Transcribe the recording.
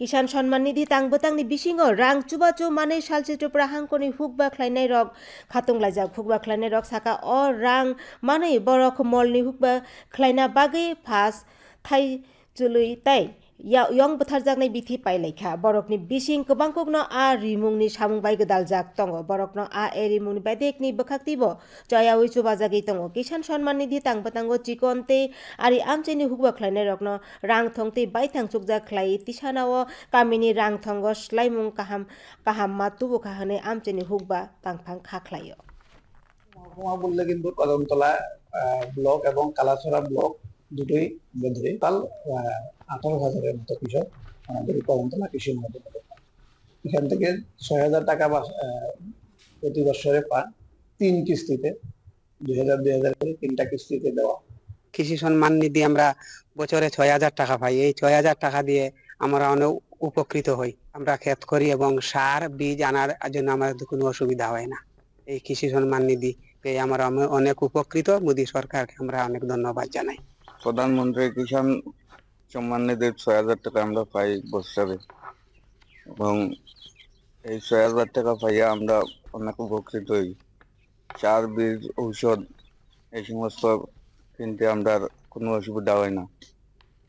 কিষাণ সম্মান নিধি তাংবতাংনি বিসিং রাং চুবা চৌ মানে সালচিত্র প্রাহাঙ্কনি হুকবা খ্লাইনাই রক খাতংলাই যাক হুকবা খ্লাইনাই রক সাকা অ রাং মানে বরক মলনি হুক বা খ্লাইনা বাগে ফাস থাই চুলুই তাই। ya yong buthar jak nei bithi pai lekha borok ni bising kubang kok no a rimung ni samung bai gedal jak tongo borok no a erimung bai dek ni bakhak tibo jaya ui chuba jagi tongo kisan Samman Nidhi তাং পাতাঙ্গ চিকনতে ari amche ni hukba khlaine rokno rang thongte bai thang chukja khlai tisana o kamini rang thongo slaimung kaham kaham ma tubo kahane amche ni hukba tang phang kha khlaio মহকুমা বললে কিন্তু Kadamtala block এবং Kalachhara block দুটোই বোধহয় তাল আঠারো হাজারের মতো কৃষক আমাদের কদমতলা কৃষি মহকুমা এখান থেকে ছয় হাজার টাকা প্রতি বছরে পান তিন কিস্তিতে, দুই হাজার দুই হাজার করে তিনটা কিস্তিতে দেওয়া। কৃষি সম্মান নিধি আমরা বছরে ছয় হাজার টাকা পাই। এই ছয় হাজার টাকা দিয়ে আমরা অনেক উপকৃত হই। আমরা ক্ষেত করি এবং সার, বীজ আনার জন্য আমাদের কোনো অসুবিধা হয় না। এই কৃষি সম্মান নিধি পেয়ে আমরা অনেক উপকৃত। মোদী সরকারকে আমরা অনেক ধন্যবাদ জানাই। প্রধানমন্ত্রী কিষাণ সম্মান নিধির ছয় হাজার টাকা আমরা পাই বছরে এবং এই ছয় হাজার টাকা পাইয়া আমরা অনেক উপকৃত হই। চার বীজ, ঔষধ এই সমস্ত কিনতে আমরা কোনো অসুবিধা হয় না।